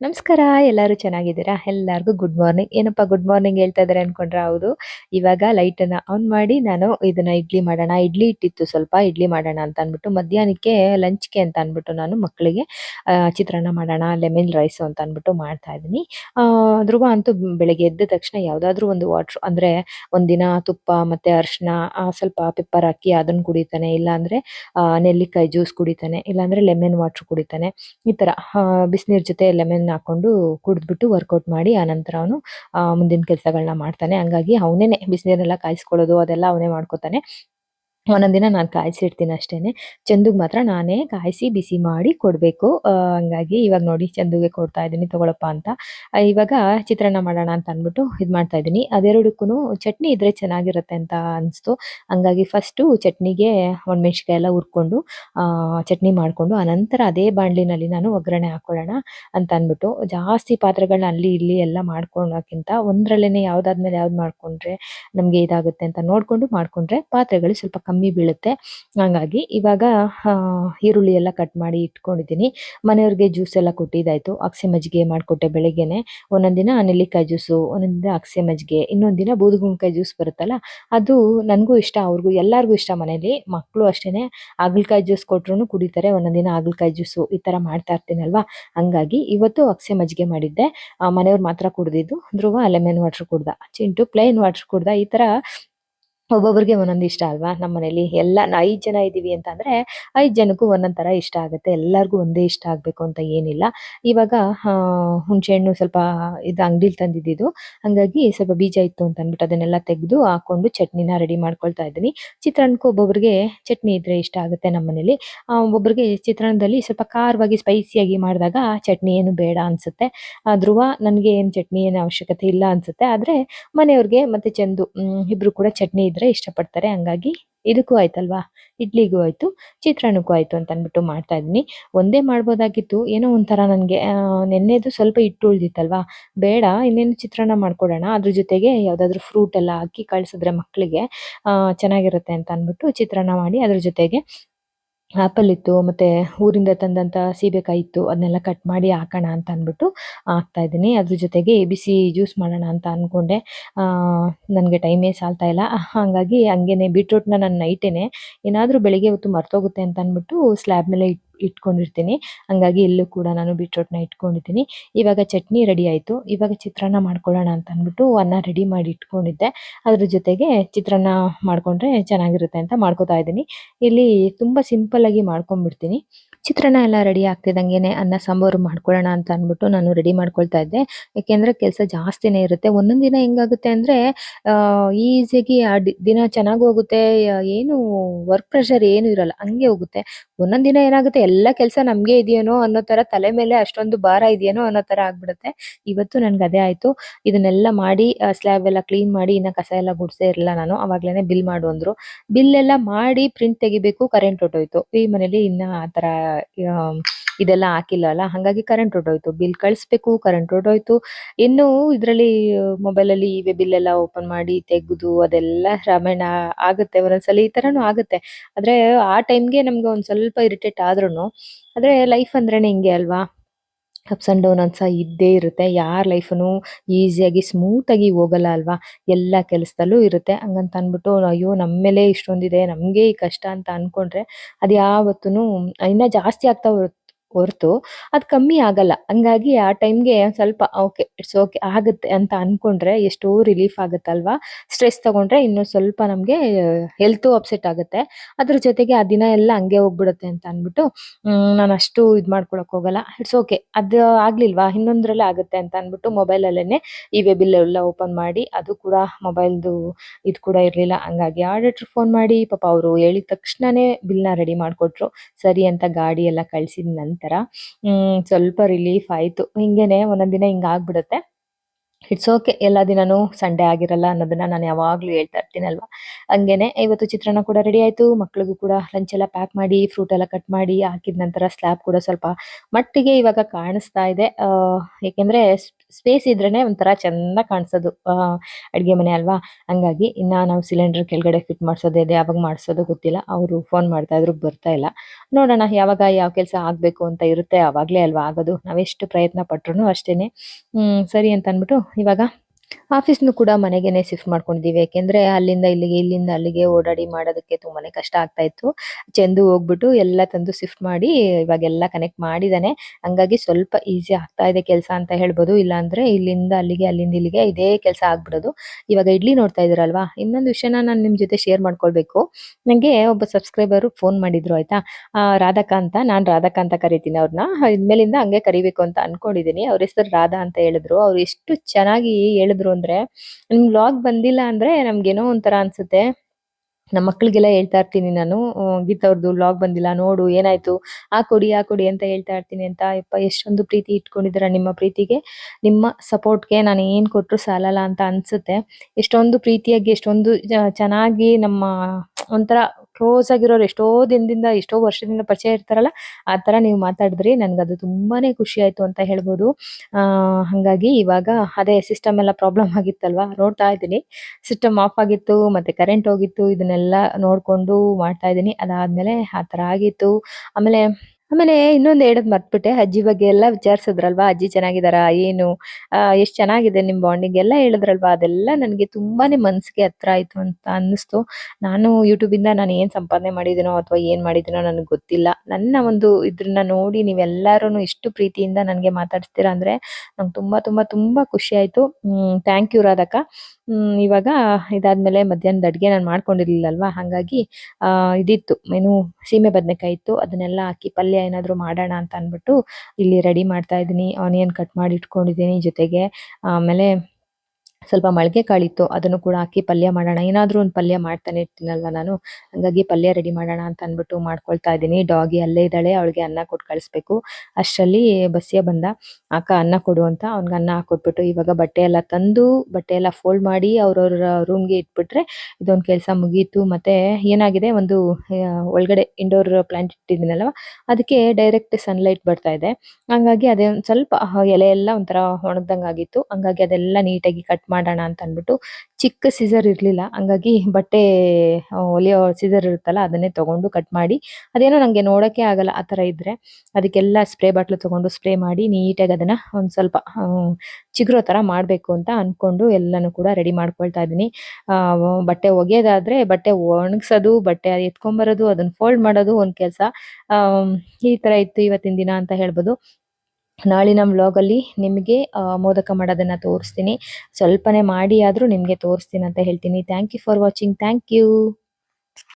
ನಮಸ್ಕಾರ ಎಲ್ಲರೂ ಚೆನ್ನಾಗಿದ್ದೀರಾ? ಎಲ್ಲರಿಗೂ ಗುಡ್ ಮಾರ್ನಿಂಗ್ ಏನಪ್ಪ ಗುಡ್ ಮಾರ್ನಿಂಗ್ ಹೇಳ್ತಾ ಇದ್ದಾರೆ ಅನ್ಕೊಂಡ್ರೆ ಹೌದು ಇವಾಗ ಲೈಟನ್ನ ಆನ್ ಮಾಡಿ ನಾನು ಇದನ್ನ ಇಡ್ಲಿ ಮಾಡೋಣ. ಇಡ್ಲಿ ಇಟ್ಟಿತ್ತು ಸ್ವಲ್ಪ ಇಡ್ಲಿ ಮಾಡೋಣ ಅಂತ ಅಂದ್ಬಿಟ್ಟು ಮಧ್ಯಾಹ್ನಕ್ಕೆ ಲಂಚ್ಗೆ ಅಂತ ಅಂದ್ಬಿಟ್ಟು ನಾನು ಮಕ್ಕಳಿಗೆ ಆ, ಚಿತ್ರಾನ್ನ ಮಾಡೋಣ ಲೆಮನ್ ರೈಸ್ ಅಂತ ಅಂದ್ಬಿಟ್ಟು ಮಾಡ್ತಾ ಇದ್ದೀನಿ. ಧ್ರುವ ಅಂತೂ ಬೆಳಗ್ಗೆ ಎದ್ದ ತಕ್ಷಣ ಯಾವುದಾದ್ರೂ ಒಂದು ವಾಟರ್ ಅಂದ್ರೆ ಒಂದಿನ ತುಪ್ಪ ಮತ್ತೆ ಅರಿಶಿನ ಸ್ವಲ್ಪ ಪೆಪ್ಪರ್ ಹಾಕಿ ಅದನ್ನ ಕುಡಿತಾನೆ. ಇಲ್ಲಾಂದ್ರೆ ನೆಲ್ಲಿಕಾಯಿ ಜ್ಯೂಸ್ ಕುಡಿತಾನೆ. ಇಲ್ಲಾಂದ್ರೆ ಲೆಮನ್ ವಾಟರ್ ಕುಡಿತಾನೆ. ಈ ತರ ಬಿಸಿನೀರ್ ಜೊತೆ ಲೆಮನ್ ಹಾಕೊಂಡು ಕುಡಿದ್ಬಿಟ್ಟು ವರ್ಕೌಟ್ ಮಾಡಿ ಆನಂತರ ಅವನು ಮುಂದಿನ ಕೆಲಸಗಳನ್ನ ಮಾಡ್ತಾನೆ. ಹಂಗಾಗಿ ಅವನೇನೆ ಬಿಸಿನೀರೆಲ್ಲ ಕಾಯಿಸ್ಕೊಳ್ಳೋದು, ಅದೆಲ್ಲ ಅವನೇ ಮಾಡ್ಕೊತಾನೆ. ಒಂದೊಂದ್ ದಿನ ನಾನು ಕಾಯಿಸಿಡ್ತೀನಿ ಅಷ್ಟೇನೆ. ಚಂದುಗೆ ಮಾತ್ರ ನಾನೇ ಕಾಯಿಸಿ ಬಿಸಿ ಮಾಡಿ ಕೊಡಬೇಕು. ಹಂಗಾಗಿ ಇವಾಗ ನೋಡಿ ಚಂದುಗೆ ಕೊಡ್ತಾ ಇದ್ದೀನಿ, ತಗೊಳಪ್ಪ ಅಂತ. ಇವಾಗ ಚಿತ್ರಾನ್ನ ಮಾಡೋಣ ಅಂತ ಅಂದ್ಬಿಟ್ಟು ಇದು ಮಾಡ್ತಾ ಇದ್ದೀನಿ. ಅದೆರಡಕ್ಕೂ ಚಟ್ನಿ ಇದ್ರೆ ಚೆನ್ನಾಗಿರುತ್ತೆ ಅಂತ ಅನಿಸ್ತು. ಹಂಗಾಗಿ ಫಸ್ಟು ಚಟ್ನಿಗೆ ಒಣಮೆಣ್ಸಿಕಾಯಿ ಎಲ್ಲ ಹುರ್ಕೊಂಡು ಚಟ್ನಿ ಮಾಡಿಕೊಂಡು ಆನಂತರ ಅದೇ ಬಾಂಡ್ಲಿನಲ್ಲಿ ನಾನು ಒಗ್ಗರಣೆ ಹಾಕೊಳ್ಳೋಣ ಅಂತ ಅಂದ್ಬಿಟ್ಟು ಜಾಸ್ತಿ ಪಾತ್ರೆಗಳನ್ನ ಅಲ್ಲಿ ಇಲ್ಲಿ ಎಲ್ಲ ಮಾಡ್ಕೊಳ್ಳೋಕ್ಕಿಂತ ಒಂದರಲ್ಲೇ ಯಾವುದಾದ್ಮೇಲೆ ಯಾವ್ದು ಮಾಡ್ಕೊಂಡ್ರೆ ನಮಗೆ ಇದಾಗುತ್ತೆ ಅಂತ ನೋಡ್ಕೊಂಡು ಮಾಡ್ಕೊಂಡ್ರೆ ಪಾತ್ರೆಗಳು ಸ್ವಲ್ಪ ಕಮ್ಮಿ ಬೀಳುತ್ತೆ. ಹಂಗಾಗಿ ಇವಾಗ ಈರುಳ್ಳಿ ಎಲ್ಲ ಕಟ್ ಮಾಡಿ ಇಟ್ಕೊಂಡಿದ್ದೀನಿ. ಮನೆಯವ್ರಿಗೆ ಜ್ಯೂಸ್ ಎಲ್ಲ ಕೊಟ್ಟಿದ್ದಾಯ್ತು. ಅಕ್ಸೆ ಮಜ್ಜಿಗೆ ಮಾಡಿಕೊಟ್ಟೆ ಬೆಳಗ್ಗೆನೆ. ಒಂದೊಂದಿನ ನೆಲ್ಲಿಕಾಯಿ ಜ್ಯೂಸು ಒಂದೊಂದಿನ ಅಕ್ಸೆ ಮಜ್ಜಿಗೆ ಇನ್ನೊಂದಿನ ಬೂದುಗುಂಬಕಾಯಿ ಜ್ಯೂಸ್ ಬರುತ್ತಲ್ಲ, ಅದು ನನಗೂ ಇಷ್ಟ, ಅವ್ರಿಗೂ ಎಲ್ಲರಿಗೂ ಇಷ್ಟ ಮನೇಲಿ ಮಕ್ಕಳು ಅಷ್ಟೇನೆ, ಹಾಗಲಕಾಯಿ ಜ್ಯೂಸ್ ಕೊಟ್ರು ಕುಡಿತಾರೆ ಒಂದೊಂದಿನ ಹಾಗಲಕಾಯಿ ಜ್ಯೂಸು ಈ ತರ ಮಾಡ್ತಾ ಇರ್ತೀನಲ್ವಾ? ಹಂಗಾಗಿ ಇವತ್ತು ಅಕ್ಸೆ ಮಜ್ಜಿಗೆ ಮಾಡಿದ್ದೆ ಮನೆಯವ್ರು ಮಾತ್ರ ಕುಡ್ದಿದ್ದು, ಧ್ರುವ ಲೆಮನ್ ವಾಟರ್ ಕುಡ್ದ, ಚಿಂಟು ಪ್ಲೈನ್ ವಾಟರ್ ಕುಡ್ದ, ಈ ತರ ಒಬ್ಬೊಬ್ರಿಗೆ ಒಂದೊಂದು ಇಷ್ಟ ಅಲ್ವಾ? ನಮ್ಮ ಮನೇಲಿ ಎಲ್ಲ ಐದು ಜನ ಇದ್ದೀವಿ ಅಂತ ಅಂದ್ರೆ ಐದು ಜನಕ್ಕೂ ಒಂದೊಂದ್ ತರ ಇಷ್ಟ ಆಗುತ್ತೆ. ಎಲ್ಲರಿಗೂ ಒಂದೇ ಇಷ್ಟ ಆಗ್ಬೇಕು ಅಂತ ಏನಿಲ್ಲ. ಇವಾಗ ಆ, ಹುಣ್ಸೆ ಹಣ್ಣು ಸ್ವಲ್ಪ ಇದು ಅಂಗಡಿಲಿ ತಂದಿದ್ದು ಹಂಗಾಗಿ ಸ್ವಲ್ಪ ಬೀಜ ಇತ್ತು ಅಂತ ಅಂದ್ಬಿಟ್ಟು ಅದನ್ನೆಲ್ಲ ತೆಗೆದು ಹಾಕೊಂಡು ಚಟ್ನಿನ ರೆಡಿ ಮಾಡ್ಕೊಳ್ತಾ ಇದ್ದೀನಿ. ಚಿತ್ರಾನ್ನಕ್ಕೂ ಒಬ್ಬೊಬ್ರಿಗೆ ಚಟ್ನಿ ಇದ್ರೆ ಇಷ್ಟ ಆಗುತ್ತೆ ನಮ್ಮ ಮನೇಲಿ ಒಬ್ಬೊಬ್ರಿಗೆ ಚಿತ್ರಾನ್ನದಲ್ಲಿ ಸ್ವಲ್ಪ ಖಾರವಾಗಿ ಸ್ಪೈಸಿಯಾಗಿ ಮಾಡಿದಾಗ ಚಟ್ನಿ ಏನು ಬೇಡ ಅನ್ಸುತ್ತೆ. ಧ್ರುವ ನನಗೆ ಏನು ಚಟ್ನಿ ಏನು ಅವಶ್ಯಕತೆ ಇಲ್ಲ ಅನ್ಸುತ್ತೆ. ಆದ್ರೆ ಮನೆಯವ್ರಿಗೆ ಮತ್ತೆ ಚಂದು ಇಬ್ಬರು ಕೂಡ ಚಟ್ನಿ ಇದ್ರೆ ಇಷ್ಟಪಡ್ತಾರೆ. ಹಂಗಾಗಿ ಇದಕ್ಕೂ ಆಯ್ತಲ್ವಾ? ಇಡ್ಲಿಗೂ ಆಯ್ತು, ಚಿತ್ರಾನ್ನಕ್ಕೂ ಆಯ್ತು ಅಂತ ಅಂದ್ಬಿಟ್ಟು ಮಾಡ್ತಾ ಇದೀನಿ ಒಂದೇ ಮಾಡ್ಬೋದಾಗಿತ್ತು. ಏನೋ ಒಂಥರ ನನಗೆ ನೆನ್ನೆದು ಸ್ವಲ್ಪ ಹಿಟ್ಟು ಉಳ್ದಿತ್ತಲ್ವಾ? ಬೇಡ, ಇನ್ನೇನು ಚಿತ್ರಾನ್ನ ಮಾಡ್ಕೊಡೋಣ. ಅದ್ರ ಜೊತೆಗೆ ಯಾವ್ದಾದ್ರು ಫ್ರೂಟ್ ಎಲ್ಲ ಹಾಕಿ ಕಳ್ಸಿದ್ರೆ ಮಕ್ಕಳಿಗೆ ಚೆನ್ನಾಗಿರುತ್ತೆ ಅಂತ ಅಂದ್ಬಿಟ್ಟು ಚಿತ್ರಾನ್ನ ಮಾಡಿ ಅದ್ರ ಜೊತೆಗೆ ಆಪಲ್ ಇತ್ತು, ಮತ್ತೆ ಊರಿಂದ ತಂದಂತ ಸೀಬೆಕಾಯಿ ಇತ್ತು ಅದನ್ನೆಲ್ಲ ಕಟ್ ಮಾಡಿ ಹಾಕೋಣ ಅಂತ ಅಂದ್ಬಿಟ್ಟು ಹಾಕ್ತಾ ಇದ್ದೀನಿ. ಅದ್ರ ಜೊತೆಗೆ ಎ ಬಿ ಸಿ ಜ್ಯೂಸ್ ಮಾಡೋಣ ಅಂತ ಅನ್ಕೊಂಡೆ. ನನಗೆ ಟೈಮೇ ಸಾಲ್ತಾ ಇಲ್ಲ. ಹಾಗಾಗಿ ಹಂಗೇನೆ ಬೀಟ್ರೂಟ್ನ ನಾನು ನೈಟೇನೆ ಏನಾದರೂ ಬೆಳಿಗ್ಗೆ ಹೊತ್ತು ಮರ್ತೋಗುತ್ತೆ ಅಂತ ಅಂದ್ಬಿಟ್ಟು ಸ್ಲ್ಯಾಬ್ ಮೇಲೆ ಇಟ್ ಇಟ್ಕೊಂಡಿರ್ತೀನಿ. ಹಂಗಾಗಿ ಇಲ್ಲೂ ಕೂಡ ನಾನು ಬೀಟ್ರೂಟ್ನ ಇಟ್ಕೊಂಡಿದ್ದೀನಿ. ಇವಾಗ ಚಟ್ನಿ ರೆಡಿ ಆಯಿತು. ಇವಾಗ ಚಿತ್ರಾನ್ನ ಮಾಡ್ಕೊಳ್ಳೋಣ ಅಂತ ಅಂದ್ಬಿಟ್ಟು ಅನ್ನ ರೆಡಿ ಮಾಡಿ ಇಟ್ಕೊಂಡಿದ್ದೆ. ಅದ್ರ ಜೊತೆಗೆ ಚಿತ್ರಾನ್ನ ಮಾಡಿಕೊಂಡ್ರೆ ಚೆನ್ನಾಗಿರುತ್ತೆ ಅಂತ ಮಾಡ್ಕೊತಾ ಇದ್ದೀನಿ. ಇಲ್ಲಿ ತುಂಬ ಸಿಂಪಲ್ಲಾಗಿ ಮಾಡ್ಕೊಂಡ್ಬಿಡ್ತೀನಿ. ಚಿತ್ರಾನ್ನ ಎಲ್ಲ ರೆಡಿ ಆಗ್ತಿದ್ದಂಗೆನೆ ಅನ್ನ ಸಾಂಬಾರು ಮಾಡ್ಕೊಳ್ಳೋಣ ಅಂತ ಅಂದ್ಬಿಟ್ಟು ನಾನು ರೆಡಿ ಮಾಡ್ಕೊಳ್ತಾ ಇದ್ದೆ. ಯಾಕೆಂದ್ರೆ ಕೆಲಸ ಜಾಸ್ತಿನೇ ಇರುತ್ತೆ. ಒಂದೊಂದು ದಿನ ಹೆಂಗಾಗುತ್ತೆ ಅಂದ್ರೆ ಈಸಿಯಾಗಿ ಆ ದಿನ ಚೆನ್ನಾಗಿ ಹೋಗುತ್ತೆ. ಏನು ವರ್ಕ್ ಪ್ರೆಷರ್ ಏನು ಇರಲ್ಲ. ಹಂಗೆ ಹೋಗುತ್ತೆ. ಒಂದೊಂದ್ ದಿನ ಏನಾಗುತ್ತೆ ಎಲ್ಲ ಕೆಲಸ ನಮ್ಗೆ ಇದೆಯೇನೋ ಅನ್ನೋ ತರ ತಲೆ ಮೇಲೆ ಅಷ್ಟೊಂದು ಭಾರ ಇದೆಯೇನೋ ಅನ್ನೋ ತರ ಆಗ್ಬಿಡುತ್ತೆ. ಇವತ್ತು ನನ್ಗೆ ಅದೇ ಆಯ್ತು. ಇದನ್ನೆಲ್ಲ ಮಾಡಿ ಸ್ಲ್ಯಾಬ್ ಎಲ್ಲ ಕ್ಲೀನ್ ಮಾಡಿ ಇನ್ನ ಕಸ ಎಲ್ಲ ಗುಡ್ಸೇ ಇರಲಿಲ್ಲ ನಾನು. ಅವಾಗ್ಲೇನೆ ಬಿಲ್ ಮಾಡು ಅಂದ್ರು ಬಿಲ್ ಎಲ್ಲ ಮಾಡಿ ಪ್ರಿಂಟ್ ತೆಗಿಬೇಕು ಕರೆಂಟ್ ಹೊಟ್ಟೋಯ್ತು ಈ ಮನೇಲಿ ಇನ್ನ ಆ, ಇದೆಲ್ಲ ಹಾಕಿಲ್ಲ ಅಲ್ಲ? ಹಂಗಾಗಿ ಕರೆಂಟ್ ಹೊಟ್ಟೋಯ್ತು ಬಿಲ್ ಕಳಿಸ್ಬೇಕು ಕರೆಂಟ್ ಹೊಟ್ಟೋಯ್ತು ಇನ್ನು ಇದರಲ್ಲಿ ಮೊಬೈಲ್ ಅಲ್ಲಿ ಇವೆ ಬಿಲ್ ಎಲ್ಲ ಓಪನ್ ಮಾಡಿ ತೆಗೆದು ಅದೆಲ್ಲ ರಾಮಾಯಣ ಆಗುತ್ತೆ. ಒಂದೊಂದ್ಸಲ ಈ ತರನು ಆಗುತ್ತೆ. ಆದ್ರೆ ಆ ಟೈಮ್ಗೆ ನಮ್ಗೆ ಒಂದ್ ಸ್ವಲ್ಪ ಇರಿಟೇಟ್ ಆದ್ರೂನು. ಆದ್ರೆ ಲೈಫ್ ಅಂದ್ರೇನೆ ಹಿಂಗೆ ಅಲ್ವಾ? ಅಪ್ಸ್ ಅಂಡ್ ಡೌನ್ ಅನ್ಸ ಇದ್ದೇ ಇರುತ್ತೆ. ಯಾರ ಲೈಫನು ಈಸಿಯಾಗಿ ಸ್ಮೂತ್ ಆಗಿ ಹೋಗಲ್ಲ ಅಲ್ವಾ? ಎಲ್ಲ ಕೆಲಸದಲ್ಲೂ ಇರುತ್ತೆ. ಹಂಗಂತ ಅಂದ್ಬಿಟ್ಟು ಅಯ್ಯೋ ನಮ್ಮ ಮೇಲೆ ಇಷ್ಟೊಂದಿದೆ, ನಮಗೆ ಈ ಕಷ್ಟ ಅಂತ ಅನ್ಕೊಂಡ್ರೆ ಅದು ಯಾವತ್ತೂ ಇನ್ನ ಜಾಸ್ತಿ ಆಗ್ತಾ ಹೊರ್- ಹೊರ್ತು ಅದು ಕಮ್ಮಿ ಆಗಲ್ಲ. ಹಂಗಾಗಿ ಆ ಟೈಮ್ಗೆ ಸ್ವಲ್ಪ, ಓಕೆ ಇಟ್ಸ್ ಓಕೆ ಆಗುತ್ತೆ ಅಂತ ಅನ್ಕೊಂಡ್ರೆ ಎಷ್ಟೋ ರಿಲೀಫ್ ಆಗುತ್ತಲ್ವಾ? ಸ್ಟ್ರೆಸ್ ತಗೊಂಡ್ರೆ ಇನ್ನು ಸ್ವಲ್ಪ ನಮಗೆ ಹೆಲ್ತು ಅಪ್ಸೆಟ್ ಆಗುತ್ತೆ. ಅದ್ರ ಜೊತೆಗೆ ಆ ದಿನ ಎಲ್ಲ ಹಂಗೆ ಹೋಗ್ಬಿಡುತ್ತೆ ಅಂತ ಅನ್ಬಿಟ್ಟು ನಾನು ಅಷ್ಟು ಇದು ಮಾಡ್ಕೊಳಕ್ ಹೋಗಲ್ಲ. ಇಟ್ಸ್ ಓಕೆ ಅದು ಆಗ್ಲಿಲ್ವಾ? ಇನ್ನೊಂದ್ರಲ್ಲೇ ಆಗುತ್ತೆ ಅಂತ ಅನ್ಬಿಟ್ಟು ಮೊಬೈಲ್ ಅಲ್ಲೇನೆ ಈ ವೆಬಿಲ್ ಎಲ್ಲ ಓಪನ್ ಮಾಡಿ, ಅದು ಕೂಡ ಮೊಬೈಲ್ದು ಇದು ಕೂಡ ಇರ್ಲಿಲ್ಲ. ಹಂಗಾಗಿ ಆರ್ಡರ್ ಫೋನ್ ಮಾಡಿ, ಪಾಪ ಅವರು ಹೇಳಿದ ತಕ್ಷಣನೇ ಬಿಲ್ನ ರೆಡಿ ಮಾಡಿಕೊಟ್ರು. ಸರಿ ಅಂತ ಗಾಡಿ ಎಲ್ಲ ಕಳಿಸಿದ ನಂತರ ಹ್ಮ್ ಸ್ವಲ್ಪ ರಿಲೀಫ್ ಆಯ್ತು. ಹಿಂಗೇನೆ ಒಂದೊಂದ್ ದಿನ ಹಿಂಗ್ ಆಗ್ಬಿಡುತ್ತೆ. ಇಟ್ಸ್ ಓಕೆ ಎಲ್ಲ ದಿನಾನೂ ಸಂಡೇ ಆಗಿರಲ್ಲ ಅನ್ನೋದನ್ನ ನಾನು ಯಾವಾಗ್ಲೂ ಹೇಳ್ತಾ ಇರ್ತೀನಿ ಅಲ್ವಾ? ಹಂಗೇನೆ ಇವತ್ತು ಚಿತ್ರಾನ್ನ ಕೂಡ ರೆಡಿ ಆಯ್ತು. ಮಕ್ಳಿಗೂ ಕೂಡ ಲಂಚ್ ಎಲ್ಲ ಪ್ಯಾಕ್ ಮಾಡಿ ಫ್ರೂಟ್ ಎಲ್ಲ ಕಟ್ ಮಾಡಿ ಹಾಕಿದ ನಂತರ ಸ್ಲ್ಯಾಬ್ ಕೂಡ ಸ್ವಲ್ಪ ಮಟ್ಟಿಗೆ ಇವಾಗ ಕಾಣಿಸ್ತಾ ಇದೆ. ಆ, ಏಕೆಂದ್ರೆ ಸ್ಪೇಸ್ ಇದ್ರೇನೆ ಒಂಥರ ಚಂದ ಕಾಣಿಸೋದು ಅಡುಗೆ ಮನೆ ಅಲ್ವಾ? ಹಂಗಾಗಿ ಇನ್ನ ನಾವು ಸಿಲಿಂಡರ್ ಕೆಳಗಡೆ ಫಿಟ್ ಮಾಡಿಸೋದು ಇದೆ ಯಾವಾಗ ಮಾಡಿಸೋದು ಗೊತ್ತಿಲ್ಲ. ಅವರು ಫೋನ್ ಮಾಡ್ತಾ ಇದ್ರು ಬರ್ತಾ ಇಲ್ಲ. ನೋಡೋಣ ಯಾವಾಗ ಯಾವ ಕೆಲಸ ಆಗ್ಬೇಕು ಅಂತ ಇರುತ್ತೆ. ಅವಾಗ್ಲೇ ಅಲ್ವಾ ಆಗೋದು. ನಾವೆಷ್ಟು ಪ್ರಯತ್ನ ಪಟ್ರು ಅಷ್ಟೇನೆ. ಹ್ಮ್ ಸರಿ ಅಂತ ಅಂದ್ಬಿಟ್ಟು ಇವಾಗ ಆಫೀಸ್ನು ಕೂಡ ಮನೆಗೇನೆ ಶಿಫ್ಟ್ ಮಾಡ್ಕೊಂಡಿದೀವಿ. ಯಾಕೆಂದ್ರೆ ಅಲ್ಲಿಂದ ಇಲ್ಲಿಗೆ ಇಲ್ಲಿಂದ ಅಲ್ಲಿಗೆ ಓಡಾಡಿ ಮಾಡೋದಕ್ಕೆ ತುಂಬಾನೇ ಕಷ್ಟ ಆಗ್ತಾ ಇತ್ತು. ಚೆಂದು ಹೋಗ್ಬಿಟ್ಟು ಎಲ್ಲ ತಂದು ಶಿಫ್ಟ್ ಮಾಡಿ ಇವಾಗೆಲ್ಲ ಕನೆಕ್ಟ್ ಮಾಡಿದಾನೆ. ಹಂಗಾಗಿ ಸ್ವಲ್ಪ ಈಸಿ ಆಗ್ತಾ ಇದೆ ಕೆಲಸ ಅಂತ ಹೇಳ್ಬೋದು. ಇಲ್ಲಾಂದ್ರೆ ಇಲ್ಲಿಂದ ಅಲ್ಲಿಗೆ ಅಲ್ಲಿಂದ ಇಲ್ಲಿಗೆ ಇದೇ ಕೆಲಸ ಆಗ್ಬಿಡೋದು. ಇವಾಗ ಇಡ್ಲಿ ನೋಡ್ತಾ ಇದ್ರಲ್ವಾ ಇನ್ನೊಂದು ವಿಷಯನ ನಾನು ನಿಮ್ ಜೊತೆ ಶೇರ್ ಮಾಡ್ಕೊಳ್ಬೇಕು. ನಂಗೆ ಒಬ್ಬ ಸಬ್ಸ್ಕ್ರೈಬರ್ ಫೋನ್ ಮಾಡಿದ್ರು ಆಯ್ತಾ? ಆ, ರಾಧಾ ಅಂತ. ನಾನ್ ರಾಧಾ ಅಂತ ಕರಿತೀನಿ ಅವ್ರನ್ನ ಇದ್ಮೇಲಿಂದ ಹಂಗೆ ಕರಿಬೇಕು ಅಂತ ಅನ್ಕೊಂಡಿದೀನಿ. ಅವ್ರ ಹೆಸರು ರಾಧಾ ಅಂತ ಹೇಳಿದ್ರು. ಅವ್ರು ಎಷ್ಟು ಚೆನ್ನಾಗಿ ಹೇಳಿದ್ರು ಅಂದ್ರೆ, ನಿಮ್ ಲಾಗ್ ಬಂದಿಲ್ಲ ಅಂದ್ರೆ ನಮ್ಗೇನೋ ಒಂಥರ ಅನ್ಸುತ್ತೆ. ನಮ್ಮ ಮಕ್ಳಿಗೆಲ್ಲ ಹೇಳ್ತಾ ಇರ್ತೀನಿ ನಾನು ಗೀತ ಅವ್ರದ್ದು ವ್ಲಾಗ್ ಬಂದಿಲ್ಲ, ನೋಡು, ಏನಾಯ್ತು? ಆ ಕೊಡಿ ಆ ಕೊಡಿ ಅಂತ ಹೇಳ್ತಾ ಇರ್ತೀನಿ ಅಂತ. ಯಪ್ಪ, ಎಷ್ಟೊಂದು ಪ್ರೀತಿ ಇಟ್ಕೊಂಡಿದ್ದೀರ ನಿಮ್ಮ ಪ್ರೀತಿಗೆ. ನಿಮ್ಮ ಸಪೋರ್ಟ್ಗೆ ನಾನು ಏನ್ ಕೊಟ್ಟರು ಸಾಲಲ್ಲ ಅಂತ ಅನ್ಸುತ್ತೆ. ಎಷ್ಟೊಂದು ಪ್ರೀತಿಯಾಗಿ, ಎಷ್ಟೊಂದು ಚೆನ್ನಾಗಿ ನಮ್ಮ ಒಂಥರ ಕ್ಲೋಸ್ ಆಗಿರೋರು ಎಷ್ಟೋ ದಿನದಿಂದ, ಎಷ್ಟೋ ವರ್ಷದಿಂದ ಪರಿಚಯ ಇರ್ತಾರಲ್ಲ, ಆ ತರ ನೀವು ಮಾತಾಡಿದ್ರಿ. ನನ್ಗದು ತುಂಬಾನೇ ಖುಷಿ ಆಯ್ತು ಅಂತ ಹೇಳ್ಬೋದು. ಹಂಗಾಗಿ ಇವಾಗ ಅದೇ ಸಿಸ್ಟಮ್ ಎಲ್ಲ ಪ್ರಾಬ್ಲಮ್ ಆಗಿತ್ತಲ್ವಾ? ನೋಡ್ತಾ ಇದ್ದೀನಿ. ಸಿಸ್ಟಮ್ ಆಫ್ ಆಗಿತ್ತು, ಮತ್ತೆ ಕರೆಂಟ್ ಹೋಗಿತ್ತು, ಇದನ್ನೆಲ್ಲ ನೋಡ್ಕೊಂಡು ಮಾಡ್ತಾ ಇದ್ದೀನಿ. ಅದಾದ್ಮೇಲೆ ಆ ತರ ಆಗಿತ್ತು. ಆಮೇಲೆ ಆಮೇಲೆ ಇನ್ನೊಂದು ಹೇಳೋದ್ ಮರ್ತ್ಬಿಟ್ಟೆ. ಅಜ್ಜಿ ಬಗ್ಗೆ ಎಲ್ಲ ವಿಚಾರಿಸಿದ್ರಲ್ವಾ? ಅಜ್ಜಿ ಚೆನ್ನಾಗಿದಾರಾ ಏನು? ಎಷ್ಟು ಚೆನ್ನಾಗಿದೆ ನಿಮ್ ಬಾಂಡಿಂಗ್ ಎಲ್ಲ ಹೇಳಿದ್ರಲ್ವಾ? ಅದೆಲ್ಲ ನನಗೆ ತುಂಬಾನೇ ಮನ್ಸಿಗೆ ಹತ್ರ ಆಯ್ತು ಅಂತ ಅನ್ನಿಸ್ತು. ನಾನು ಯೂಟ್ಯೂಬ್ ಇಂದ ನಾನು ಏನ್ ಸಂಪಾದನೆ ಮಾಡಿದೀನೋ ಅಥವಾ ಏನ್ ಮಾಡಿದೀನೋ ನನಗೆ ಗೊತ್ತಿಲ್ಲ. ನನ್ನ ಒಂದು ಇದ್ರನ್ನ ನೋಡಿ ನೀವೆಲ್ಲರೂ ಇಷ್ಟು ಪ್ರೀತಿಯಿಂದ ನನಗೆ ಮಾತಾಡ್ಸ್ತೀರಾ ಅಂದ್ರೆ ನಂಗೆ ತುಂಬಾ ತುಂಬಾ ತುಂಬಾ ಖುಷಿ ಆಯ್ತು. ಥ್ಯಾಂಕ್ ಯು ರಾಧಕ್ಕ ಇವಾಗ ಇದಾದ್ಮೇಲೆ ಮಧ್ಯಾಹ್ನದ ಅಡ್ಗೆ ನಾನು ಮಾಡ್ಕೊಂಡಿರ್ಲಿಲ್ಲಲ್ವಾ? ಹಾಗಾಗಿ ಇದಿತ್ತು. ಏನು ಸೀಮೆ ಬದನೆಕಾಯಿ ಇತ್ತು. ಅದನ್ನೆಲ್ಲ ಹಾಕಿ ಪಲ್ಯ ಏನಾದ್ರು ಮಾಡೋಣ ಅಂತ ಅಂದ್ಬಿಟ್ಟು ಇಲ್ಲಿ ರೆಡಿ ಮಾಡ್ತಾ ಇದ್ದೀನಿ. ಆನಿಯನ್ ಕಟ್ ಮಾಡಿ ಇಟ್ಕೊಂಡಿದ್ದೀನಿ ಜೊತೆಗೆ. ಆಮೇಲೆ ಸ್ವಲ್ಪ ಮೊಳಕೆ ಕಾಳಿತ್ತು, ಅದನ್ನು ಕೂಡ ಹಾಕಿ ಪಲ್ಯ ಮಾಡೋಣ. ಏನಾದ್ರೂ ಒಂದು ಪಲ್ಯ ಮಾಡ್ತಾನೆ ಇರ್ತೀನಲ್ಲ ನಾನು. ಹಂಗಾಗಿ ಪಲ್ಯ ರೆಡಿ ಮಾಡೋಣ ಅಂತ ಅಂದ್ಬಿಟ್ಟು ಮಾಡ್ಕೊಳ್ತಾ ಇದ್ದೀನಿ. ಡಾಗಿ ಅಲ್ಲೇ ಇದ್ದಾಳೆ, ಅವಳಿಗೆ ಅನ್ನ ಕೊಟ್ಟು ಕಳಿಸ್ಬೇಕು. ಅಷ್ಟರಲ್ಲಿ ಬಸ್ಸಿಯ ಬಂದ. ಅಕ್ಕ ಅನ್ನ ಕೊಡು ಅಂತ ಅವ್ನಿಗೆ ಅನ್ನ ಹಾಕೊಟ್ಬಿಟ್ಟು ಇವಾಗ ಬಟ್ಟೆ ಎಲ್ಲ ತಂದು, ಬಟ್ಟೆ ಎಲ್ಲ ಫೋಲ್ಡ್ ಮಾಡಿ ಅವ್ರವ್ರ ರೂಮ್ಗೆ ಇಟ್ಬಿಟ್ರೆ ಇದೊಂದು ಕೆಲಸ ಮುಗೀತು. ಮತ್ತೆ ಏನಾಗಿದೆ, ಒಂದು ಒಳಗಡೆ ಇಂಡೋರ್ ಪ್ಲಾಂಟ್ ಇಟ್ಟಿದ್ದೀನಲ್ವ, ಅದಕ್ಕೆ ಡೈರೆಕ್ಟ್ ಸನ್ಲೈಟ್ ಬರ್ತಾ ಇದೆ. ಹಂಗಾಗಿ ಅದೇ ಒಂದ್ ಸ್ವಲ್ಪ ಎಲೆ ಎಲ್ಲ ಒಂಥರ ಒಣಗ್ದಂಗ್ ಆಗಿತ್ತು ಹಂಗಾಗಿ ಅದೆಲ್ಲ ನೀಟಾಗಿ ಕಟ್ ಮಾಡೋಣ ಅಂತ ಅಂದ್ಬಿಟ್ಟು ಚಿಕ್ಕ ಸಿಸರ್ ಇರ್ಲಿಲ್ಲ. ಹಂಗಾಗಿ ಬಟ್ಟೆ ಒಲಿಯೋ ಸಿಸರ್ ಇರುತ್ತಲ್ಲ ಅದನ್ನೇ ತಗೊಂಡು ಕಟ್ ಮಾಡಿ, ಅದೇನೋ ನಂಗೆ ನೋಡಕ್ಕೆ ಆಗಲ್ಲ ಆ ತರ ಇದ್ರೆ ಅದಕ್ಕೆಲ್ಲ ಸ್ಪ್ರೇ ಬಾಟ್ಲು ತಗೊಂಡು ಸ್ಪ್ರೇ ಮಾಡಿ ನೀಟಾಗಿ ಅದನ್ನ ಒಂದ್ ಸ್ವಲ್ಪ ಚಿಗುರೋ ತರ ಮಾಡ್ಬೇಕು ಅಂತ ಅನ್ಕೊಂಡು ಎಲ್ಲಾನು ಕೂಡ ರೆಡಿ ಮಾಡ್ಕೊಳ್ತಾ ಇದ್ದೀನಿ. ಬಟ್ಟೆ ಒಗೆಯೋದಾದ್ರೆ ಬಟ್ಟೆ ಒಣಗ್ಸೋದು, ಬಟ್ಟೆ ಎತ್ಕೊಂಬರೋದು, ಅದನ್ನ ಫೋಲ್ಡ್ ಮಾಡೋದು ಒಂದ್ ಕೆಲಸ. ಈ ತರ ಇತ್ತು ಇವತ್ತಿನ ದಿನ ಅಂತ ಹೇಳ್ಬೋದು. ನಾಳಿನ ವ್ಲಾಗ್ ಅಲ್ಲಿ ನಿಮಗೆ ಮೋದಕ ಮಾಡೋದನ್ನ ತೋರಿಸ್ತೀನಿ. ಸ್ವಲ್ಪನೇ ಮಾಡಿ ಆದ್ರೂ ನಿಮಗೆ ತೋರಿಸ್ತೀನಿ ಅಂತ ಹೇಳ್ತೀನಿ. Thank you for watching thank you